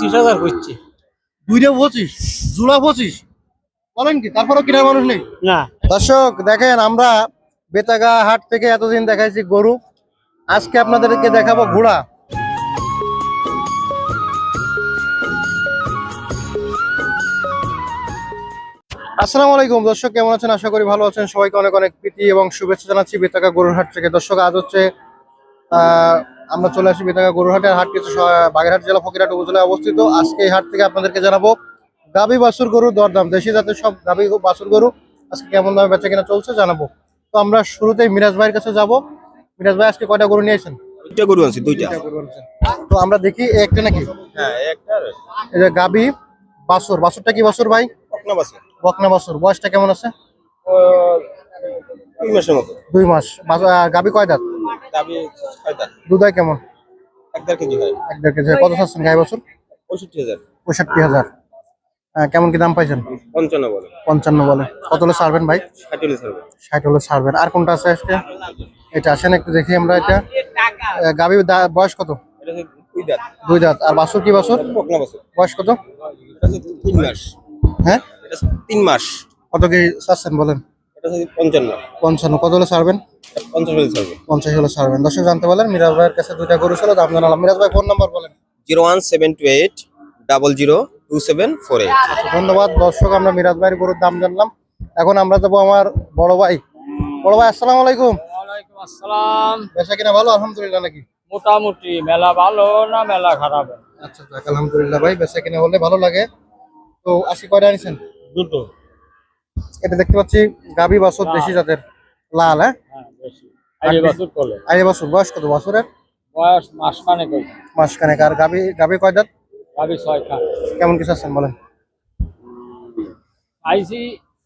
পঁচিশ হাজার করছে। দুইটা পঁচিশ জোড়া পঁচিশ। বলেন কি তারপরেও কেনার মানুষ নেই? না। দর্শক দেখেন আমরা বেতাগা হাট থেকে এতদিন দেখাইছি গরু। আজকে আপনাদেরকে দেখাবো ঘোড়া। আসসালামু আলাইকুম দর্শক কেমন আছেন? আশা করি ভালো আছেন। সবাইকে অনেক অনেক প্রীতি এবং শুভেচ্ছা জানাচ্ছি বেতাগা গরুর হাট থেকে। দর্শক আজ হচ্ছে আহ, আমরা চলে আসি বেতাগা গরুর হাটের হাট কিছু বাগেরহাট জেলা ফকিরহাট উপজেলায় অবস্থিত। আজকে এই হাট থেকে আপনাদেরকে জানাব গাবি বাছুর গরুর দরদাম। দেশি জাতের সব গাবি বাসুর গরু আজকে কেমন দামে বেচা কিনা চলছে জানাব। তো আমরা শুরুতেই মিরাজ ভাইয়ের কাছে যাব। মিরাজ ভাই আজকে কয়টা গরু নিয়েছেন? দুইটা গরু আনছি দুইটা। গরু আনছেন। তো আমরা দেখি একটা নাকি? হ্যাঁ একটা এই যে গাবি বাছুর। বাছুরটা কি বাছুর ভাই? পকনা বাসে বকনা বাছুর। বয়সটা কেমন আছে? দুই মাসের মতো। দুই মাস। গাবি কয় দাঁত? দাবি ছয়টা দুধাই কেমন? এক দেড় কেজি হয়। এক দেড় কেজি কত চাচ্ছেন গাই বাছুর? পঁয়ষট্টি হাজার। পঁয়ষট্টি হাজার। আহ, কেমন কি দাম পাইছেন? পঞ্চান্ন বলে। পঞ্চান্ন বলে। কত হলে ছাড়বেন ভাই? ষাটলি ছাড়বে ষাট হলে ছাড়বেন। আর কোনটা আছে আজকে? এটা আসেন একটু দেখি আমরা এটা। গাবি বয়স কত? দুই দাঁত। আর বাছুর কি বাছুর? পকনা বাসে বয়স কত? তিন মাস। হ্যাঁ? তিন মাস। কত কি চাচ্ছেন বলেন? পঞ্চান্ন। পঞ্চান্ন। কত হলে ছাড়বেন? পঞ্চাশ হলে ছাড়বে। পঞ্চাশ হলে ছাড়বেন। দর্শক জানতে বলেন মিরাজ ভাইয়ের কাছে দুইটা গরু ছিল। দাম জানালাম মিরাজ ভাই ফোন নাম্বার বলেন। Zero one seven two eight double zero two seven four eight. আচ্ছা, ধন্যবাদ। দর্শক আমরা মিরাজ ভাইয়ের গরুর দাম জানলাম। এখন আমরা যাব আমার বড় ভাই। বড় ভাই আসসালামু আলাইকুম। আসসালাম। বেচা কিনা ভালো আলহামদুলিল্লাহ নাকি? মোটামুটি মেলা ভালো না মেলা খারাপ? আচ্ছা যাক আলহামদুলিল্লাহ ভাই বেচা কিনা হলে ভালো লাগে। তো আশি কয়টা আনিছেন দুটো। এটা দেখতে পাচ্ছি গাবি বাছুর দেশি জাতের। লাল হ্যাঁ? হ্যাঁ বছর বয়স কত বাছুরের? বয়স মাস আর গাবি গাবি কয় দাঁত? ভাবি ছয় খান। কেমন কিছু আছেন বলেন? আইসি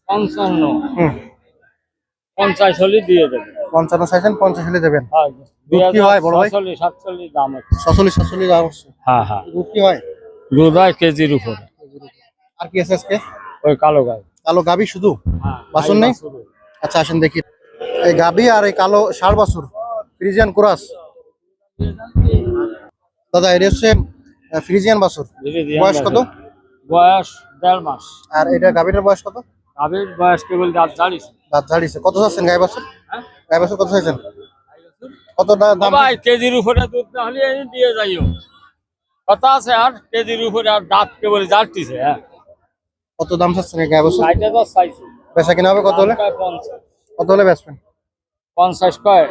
পঞ্চান্ন। পঞ্চাশ হলে দিয়ে দেবে পঞ্চান্ন চাইছেন পঞ্চাশ হলে দেবেন। হয়। দুধ কি হয় বড় ভাই? সাতচল্লিশ সাতচল্লিশ দাম ছচল্লিশ সাতচল্লিশ দাম হ্যাঁ হ্যাঁ। দুধ কি হয়? দুধ হয় কেজির উপরে। আর কি আছে আজকে? ওই কালো গাই। কালো গাবি শুধু? বাছুর নেই? আচ্ছা আসেন দেখি। এই গাবি আর এই কালো ষাড় বাছুর ফ্রিজিয়ান ক্রাস। দাদা এটা হচ্ছে ফ্রিজিয়ান বাছুর বয়স কত? বয়স দেড় মাস। আর এটা গাবিটার বয়স কত? গাভীর বয়স কেবল দাঁত জানিস দাঁত ঝাড়িছে। কত চাচ্ছেন গাই বাছুর? হ্যাঁ? গাই বাছুর কত চাইছেন? কত দাম? ভাই কেজির উপরে দুধ না হলে দিয়ে যাইও। কথা আছে আর কেজির উপরে আর দাঁত কেবল জানতিছে হ্যাঁ। কত দাম চাচ্ছেন গাই বাছুর? সাইডে তো চাইছি। বেচা কিনা হবে কত হলে? কত হলে বেচবেন? পঞ্চাশ কয়?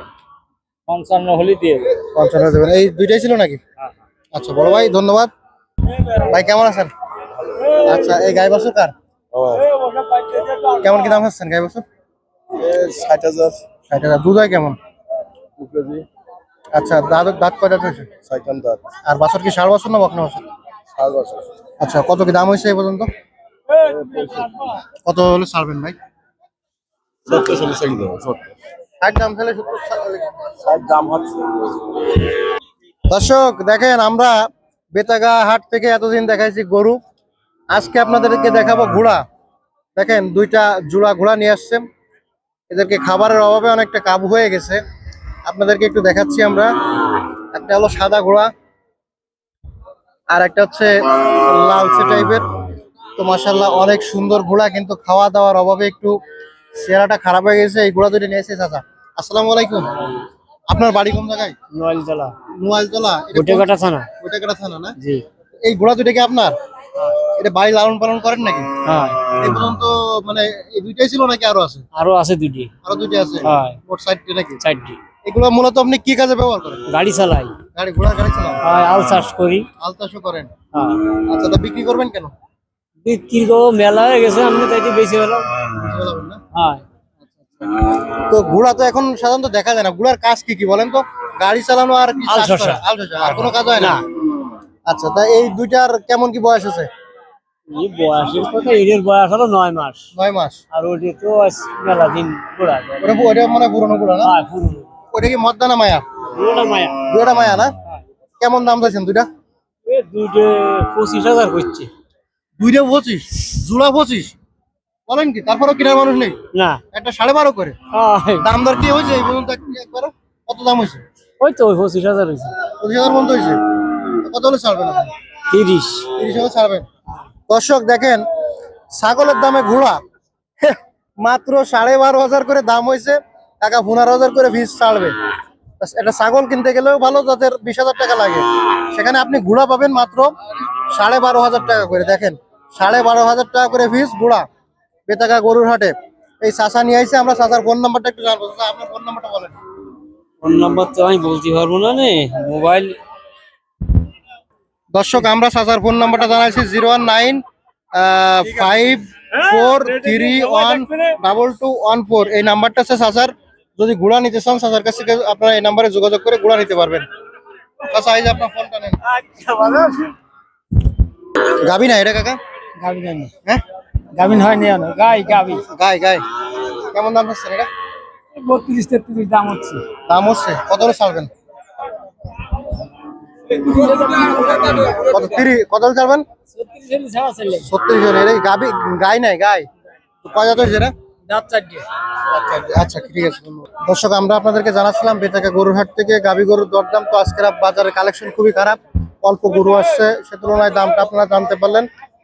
পঞ্চান্ন হলে দিয়ে দেবে। পঞ্চান্ন দেবেন। এই দুইটাই ছিল নাকি? হ্যাঁ, আচ্ছা বড় ভাই ধন্যবাদ। ভাই কেমন আছেন? আচ্ছা এই গাই বাছুর কার? কেমন কি দাম হচ্ছেন গাই বাছুর? ষাট হাজার। ষাট হাজার দুধ হয় কেমন? আচ্ছা দাঁত দাঁত কয়টা হয়েছে? ছয়খান দাঁত আর বাছর কি ষাট বছর না বকনা বছর? ষাট বছর আচ্ছা কত কি দাম হয়েছে এই পর্যন্ত? কত হলে ছাড়বেন ভাই? সত্তর চল্লিশ ষাট দাম তাহলে ষাট দাম হচ্ছে দর্শক দেখেন আমরা বেতাগা হাট থেকে এতদিন দেখাইছি গরু। আজকে আপনাদেরকে দেখাবো ঘোড়া। দেখেন দুইটা জোড়া ঘোড়া নিয়ে আসছে এদেরকে খাবারের অভাবে অনেকটা কাবু হয়ে গেছে। আপনাদেরকে একটু দেখাচ্ছি আমরা। একটা হলো সাদা ঘোড়া আর একটা হচ্ছে লালচে টাইপের তো মাসাল্লাহ অনেক সুন্দর ঘোড়া কিন্তু খাওয়া দাওয়ার অভাবে একটু চেহারাটা খারাপ হয়ে গেছে এই ঘোড়া দুটো নিয়েছে চাচা। আসসালামু আলাইকুম। আপনার বাড়ি কোন জায়গায়? নোয়ালতলা। এটা গোটে কোন- কাটা থানা। ওইটাকাটা থানা না? জি। এই ঘোড়া দুটো কি আপনার? এটা বাড়ি লালন পালন করেন নাকি? হ্যাঁ। এই পর্যন্ত মানে এই দুইটাই ছিল নাকি আরও আছে? আরও আছে দুটি আরও দুইটা আছে? হ্যাঁ। মোট সাইডটি নাকি? চারটি। এগুলো মূলত আপনি কি কাজে ব্যবহার করেন? গাড়ি চালাই। গাড়ি ঘোড়া গাড়ি চালান? হয় আল চাষ করি। আলতাসও করেন? হ্যাঁ। আচ্ছা তা বিক্রি করবেন কেন? বিক্রি তো মেলা হয়ে গেছে আমি তাইতে বেশি হলো বুঝতে পারলাম না? হ্যাঁ। তো ঘোড়া তো এখন সাধারণত দেখা যায় না। ঘোড়ার কাজ কি কি বলেন তো? গাড়ি চালানো আর। আর কোনো কাজ হয় না? আচ্ছা তা এই দুইটার কেমন কি বয়স আছে? এই বয়সের কথা এদের বয়স হলো নয় মাস। নয় মাস। আর ওটি তো মেলা দিন পুরা ওটা ওটা মানে পুরনো ঘোড়া না? হ্যাঁ পুরনো। ওটা কি মদ্দা না মায়া? মায়া। মায়া না? কেমন দাম চাইছেন দুইটা? এ দুইটে পঁচিশ হাজার করছে দুইটা পঁচিশ? জোড়া পঁচিশ? বলেন কি তারপরেও কেনার মানুষ নেই? না। একটা সাড়ে বারো করে। দাম দর কি হয়েছে এই পর্যন্ত? একবারও কত দাম হয়েছে? ওই তো ওই পঁচিশ হাজার হয়েছে। পঁচিশ হাজার পর্যন্ত হয়েছে। কত হলে ছাড়বেন তিরিশ। তিরিশ হলে ছাড়বেন। দর্শক দেখেন ছাগলের দামে ঘোড়া। মাত্র সাড়ে বারো হাজার করে দাম হয়েছে। টাকা পনেরো হাজার করে ফিস ছাড়বে। এটা ছাগল কিনতে গেলেও ভালো যাদের বিশ হাজার টাকা লাগে। সেখানে আপনি ঘোড়া পাবেন মাত্র সাড়ে বারো হাজার টাকা করে। দেখেন সাড়ে বারো হাজার টাকা করে ফিস ঘোড়া। বেতাকা গরুর হাটে। এই চাষা নিয়ে আইসে আমরা চাষার ফোন নাম্বারটা একটু জানব। আপনার ফোন নাম্বারটা বলেন। ফোন নাম্বার তো আমি বলতে পারব না নে মোবাইল দর্শক আমরা সাজার ফোন নাম্বারটা জানাইছি zero one nine five four three one double two one four. এই নাম্বারটা আছে সাজার যদি গুড়া নিতে চান সাজার কাছ থেকে আপনারা এই নাম্বারে যোগাযোগ করে গুড়া নিতে পারবেন। আচ্ছা এই যে আপনার ফোনটা নেন। গাবি না এটা কাকা? গাবিন হয়নি হ্যাঁ? গাবিন হয়নি এখনও গাই গাবি। গাই গাই। কেমন দাম হচ্ছে এটা? বত্রিশ তেত্রিশ দাম হচ্ছে। দাম হচ্ছে? কত ছাড়বেন? কত তিরিশ কত ছাড়বেন? ছত্রিশ জন এটা গাবি গাই নাই গাই। কয় জাত হয়েছে এটা? আচ্ছা ঠিক আছে। দর্শক আমরা আপনাদেরকে জানাচ্ছিলাম বেতাকা গরুর হাট থেকে গাবি গরুর দরদাম। তো আজকের বাজারে কালেকশন খুবই খারাপ। অল্প গরু আসছে সে তুলনায় দামটা আপনারা জানতে পারলেন।